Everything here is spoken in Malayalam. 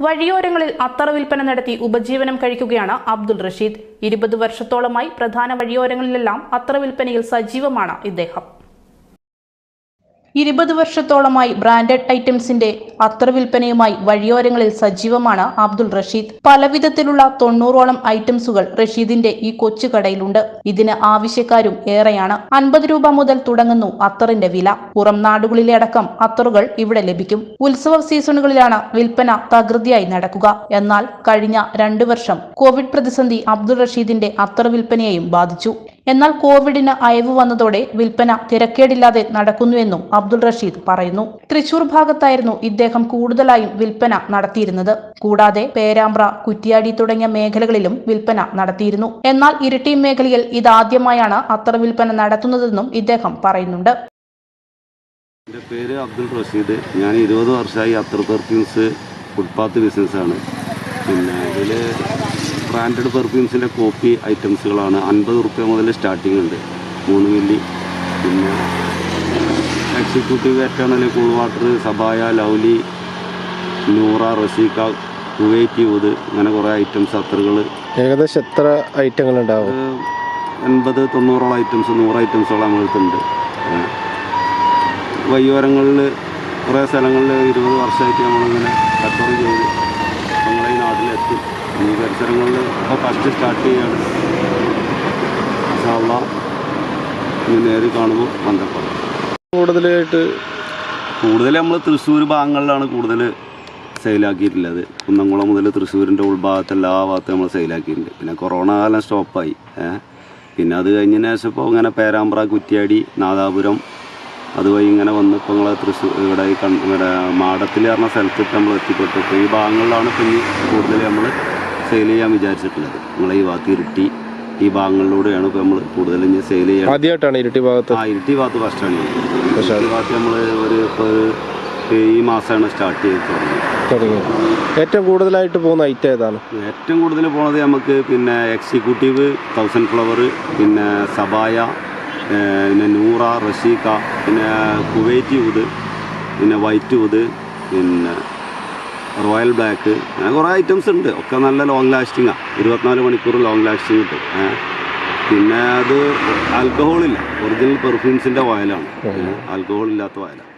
വഴിയോരങ്ങളിൽ അത്തറ വിൽപ്പന നടത്തി ഉപജീവനം കഴിക്കുകയാണ് അബ്ദുൾ റഷീദ്. ഇരുപത് വർഷത്തോളമായി പ്രധാന വഴിയോരങ്ങളിലെല്ലാം അത്തറ വിൽപ്പനയിൽ സജീവമാണ് ഇദ്ദേഹം. ഇരുപത് വർഷത്തോളമായി ബ്രാൻഡഡ് ഐറ്റംസിന്റെ അത്ര വിൽപ്പനയുമായി വഴിയോരങ്ങളിൽ സജീവമാണ് അബ്ദുൾ റഷീദ്. പലവിധത്തിലുള്ള തൊണ്ണൂറോളം ഐറ്റംസുകൾ റഷീദിന്റെ ഈ കൊച്ചു കടയിലുണ്ട്. ഇതിന് ആവശ്യക്കാരും ഏറെയാണ്. അൻപത് രൂപ മുതൽ തുടങ്ങുന്നു അത്തറിന്റെ വില. പുറം നാടുകളിലെ അടക്കം അത്തറുകൾ ഇവിടെ ലഭിക്കും. ഉത്സവ സീസണുകളിലാണ് വിൽപ്പന തകൃതിയായി നടക്കുക. എന്നാൽ കഴിഞ്ഞ രണ്ടു വർഷം കോവിഡ് പ്രതിസന്ധി അബ്ദുൾ റഷീദിന്റെ അത്തർ വിൽപ്പനയെയും ബാധിച്ചു. എന്നാൽ കോവിഡിന് അയവ് വന്നതോടെ വിൽപ്പന തിരക്കേടില്ലാതെ നടക്കുന്നുവെന്നും അബ്ദുൾ റഷീദ് പറയുന്നു. തൃശൂർ ഭാഗത്തായിരുന്നു ഇദ്ദേഹം കൂടുതലായും വിൽപ്പന നടത്തിയിരുന്നത്. കൂടാതെ പേരാമ്പ്ര കുറ്റിയാടി തുടങ്ങിയ മേഖലകളിലും വിൽപ്പന നടത്തിയിരുന്നു. എന്നാൽ ഇരിട്ടി മേഖലയിൽ ഇതാദ്യമായാണ് അത്ര വിൽപ്പന നടത്തുന്നതെന്നും ഇദ്ദേഹം പറയുന്നുണ്ട്. എന്റെ പേര് അബ്ദുൾ റഷീദ്. ഞാൻ ഇരുപത് വർഷമായി അത്തർ പെർഫ്യൂംസ് ഫുട്പാത്ത് ബിസിനസ്സാണ് പിന്നെ ഇതിൽ ബ്രാൻഡഡ് പെർഫ്യൂംസിന്റെ കോപ്പി ഐറ്റംസുകളാണ് അൻപത് റുപ്യ മുതൽ സ്റ്റാർട്ടിംഗ് ഉണ്ട്. മൂന്ന് മില്ലി. പിന്നെ എക്സിക്യൂട്ടീവ് എറ്റേണൽ കൂൾ വാട്ടർ സബായ ലൗലി നൂറ റസീക്ക കുവൈറ്റ് യൂത് അങ്ങനെ കുറേ ഐറ്റംസ് അത്തറുകൾ ഏകദേശം എത്ര ഐറ്റങ്ങൾ ഉണ്ടാവും? എൺപത് തൊണ്ണൂറോളം ഐറ്റംസ് നൂറ് ഐറ്റംസോളം നമ്മളടുത്തുണ്ട് വയ്യോരങ്ങളിൽ കുറേ സ്ഥലങ്ങളിൽ ഇരുപത് വർഷമായിട്ട് നമ്മളിങ്ങനെ കച്ചവടം ചെയ്ത് നമ്മളെ ഈ നാട്ടിലെത്തി. ഈ പരിസരങ്ങളിൽ ഇപ്പോൾ ഫസ്റ്റ് സ്റ്റാർട്ട് ചെയ്യാണ്. അസാള ഇനി നേരിൽ കാണുമ്പോൾ ബന്ധപ്പെടാം കൂടുതലായിട്ട് കൂടുതൽ നമ്മൾ തൃശ്ശൂർ ഭാഗങ്ങളിലാണ് കൂടുതൽ സെയിലാക്കിയിട്ടുള്ളത് കുന്നംകുളം മുതൽ തൃശ്ശൂരിന്റെ ഉൾഭാഗത്ത് എല്ലാ ഭാഗത്തും നമ്മൾ സെയിലാക്കിയിട്ടുണ്ട് പിന്നെ കൊറോണ കാലം സ്റ്റോപ്പായി പിന്നെ അത് കഴിഞ്ഞതിന് ശേഷം ഇപ്പോൾ ഇങ്ങനെ പേരാമ്പ്ര കുറ്റ്യാടി നാദാപുരം അതുവഴി ഇങ്ങനെ വന്ന് ഇപ്പോൾ നിങ്ങളെ തൃശ്ശൂർ ഇവിടെ ഈ കൺ ഇവിടെ മാടത്തിൽ പറഞ്ഞ സ്ഥലത്തിട്ട് നമ്മൾ എത്തിപ്പെട്ടു. ഇപ്പോൾ ഈ ഭാഗങ്ങളിലാണ് പിന്നെ കൂടുതൽ നമ്മൾ സെയിൽ ചെയ്യാൻ വിചാരിച്ചിട്ടുള്ളത്. നമ്മളെ ഈ ഭാഗത്ത് ഇരുട്ടി ഈ ഭാഗങ്ങളിലൂടെയാണ് ഇപ്പോൾ നമ്മൾ കൂടുതൽ ഇനി സെയിൽ ചെയ്യാൻ ആദ്യമായിട്ടാണ് ഇരുട്ടി ഭാഗത്ത്? ആ ഇരുട്ടി ഭാഗത്ത് ഫസ്റ്റാണ് പക്ഷേ ഈ ഭാഗത്ത് നമ്മൾ ഒരു ഇപ്പോൾ ഈ മാസമാണ് സ്റ്റാർട്ട് ചെയ്ത് തുടങ്ങിയത്. തുടങ്ങി ഏറ്റവും കൂടുതലായിട്ട് പോകുന്ന ഐറ്റം ഏതാണ്? ഏറ്റവും കൂടുതൽ പോണത് നമുക്ക് പിന്നെ എക്സിക്യൂട്ടീവ് തൗസൻഡ് ഫ്ലവർ പിന്നെ സബായ പിന്നെ നൂറ റഷീക്ക പിന്നെ കുവൈറ്റ് ഊത് പിന്നെ വൈറ്റ് ഊത് പിന്നെ റോയൽ ബ്ലാക്ക് അങ്ങനെ കുറേ ഐറ്റംസ് ഉണ്ട്. ഒക്കെ നല്ല ലോങ് ലാസ്റ്റിങ്ങാണ് ഇരുപത്തിനാല് മണിക്കൂർ ലോങ് ലാസ്റ്റിംഗ് കിട്ടും. പിന്നെ അത് ആൽക്കഹോളില്ല ഒറിജിനൽ പെർഫ്യൂംസിന്റെ വയലാണ് ആൽക്കഹോൾ ഇല്ലാത്ത ഓയിലാണ്